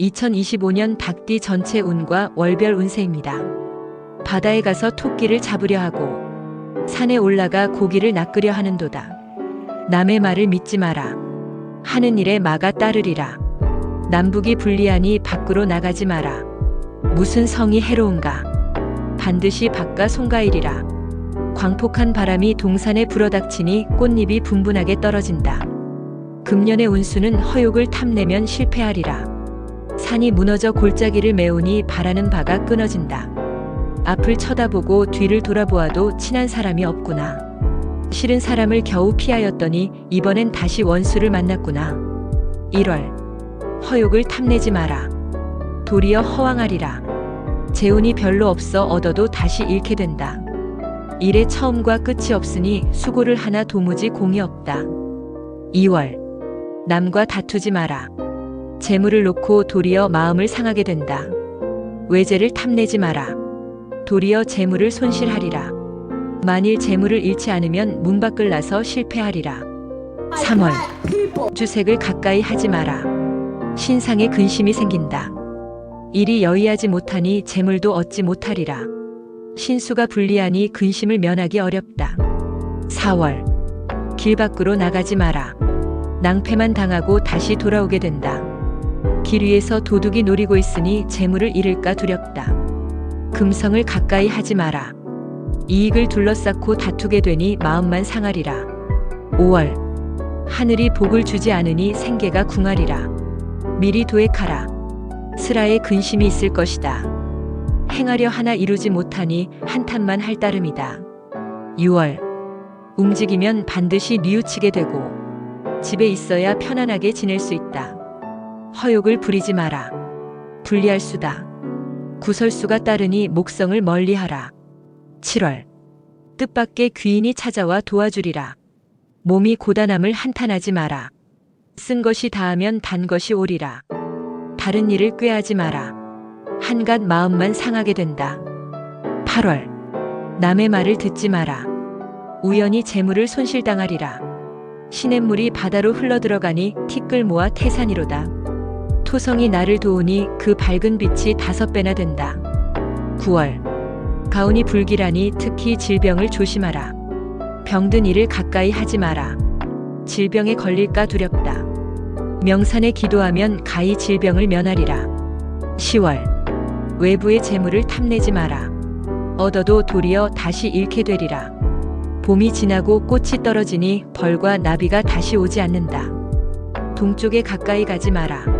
2025년 닭띠 전체 운과 월별 운세입니다. 바다에 가서 토끼를 잡으려 하고 산에 올라가 고기를 낚으려 하는도다. 남의 말을 믿지 마라. 하는 일에 마가 따르리라. 남북이 불리하니 밖으로 나가지 마라. 무슨 성이 해로운가? 반드시 바깥 송가이리라. 광폭한 바람이 동산에 불어닥치니 꽃잎이 분분하게 떨어진다. 금년의 운수는 허욕을 탐내면 실패하리라. 산이 무너져 골짜기를 메우니 바라는 바가 끊어진다. 앞을 쳐다보고 뒤를 돌아보아도 친한 사람이 없구나. 싫은 사람을 겨우 피하였더니 이번엔 다시 원수를 만났구나. 1월 허욕을 탐내지 마라. 도리어 허황하리라. 재운이 별로 없어 얻어도 다시 잃게 된다. 일의 처음과 끝이 없으니 수고를 하나 도무지 공이 없다. 2월 남과 다투지 마라. 재물을 놓고 도리어 마음을 상하게 된다. 외제를 탐내지 마라. 도리어 재물을 손실하리라. 만일 재물을 잃지 않으면 문 밖을 나서 실패하리라. 3월 주색을 가까이 하지 마라. 신상에 근심이 생긴다. 일이 여의하지 못하니 재물도 얻지 못하리라. 신수가 불리하니 근심을 면하기 어렵다. 4월 길 밖으로 나가지 마라. 낭패만 당하고 다시 돌아오게 된다. 길 위에서 도둑이 노리고 있으니 재물을 잃을까 두렵다. 금성을 가까이 하지 마라. 이익을 둘러싸고 다투게 되니 마음만 상하리라. 5월 하늘이 복을 주지 않으니 생계가 궁하리라. 미리 도액하라. 슬하에 근심이 있을 것이다. 행하려 하나 이루지 못하니 한탄만 할 따름이다. 6월 움직이면 반드시 뉘우치게 되고 집에 있어야 편안하게 지낼 수 있다. 허욕을 부리지 마라. 불리할 수다. 구설수가 따르니 목성을 멀리하라. 7월 뜻밖의 귀인이 찾아와 도와주리라. 몸이 고단함을 한탄하지 마라. 쓴 것이 다하면 단 것이 오리라. 다른 일을 꾀하지 마라. 한갓 마음만 상하게 된다. 8월 남의 말을 듣지 마라. 우연히 재물을 손실당하리라. 시냇물이 바다로 흘러들어가니 티끌 모아 태산이로다. 토성이 나를 도우니 그 밝은 빛이 다섯 배나 된다. 9월 가온이 불길하니 특히 질병을 조심하라. 병든 이를 가까이 하지 마라. 질병에 걸릴까 두렵다. 명산에 기도하면 가히 질병을 면하리라. 10월 외부의 재물을 탐내지 마라. 얻어도 도리어 다시 잃게 되리라. 봄이 지나고 꽃이 떨어지니 벌과 나비가 다시 오지 않는다. 동쪽에 가까이 가지 마라.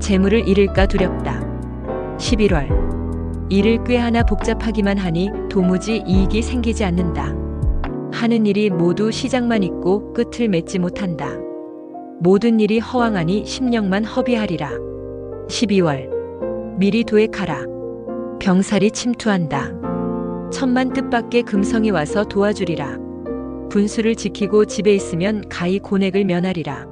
재물을 잃을까 두렵다. 11월 일을 꾀하나 복잡하기만 하니 도무지 이익이 생기지 않는다. 하는 일이 모두 시작만 있고 끝을 맺지 못한다. 모든 일이 허황하니 심령만 허비하리라. 12월 미리 도액하라. 병살이 침투한다. 천만 뜻밖의 금성이 와서 도와주리라. 분수를 지키고 집에 있으면 가히 고넥을 면하리라.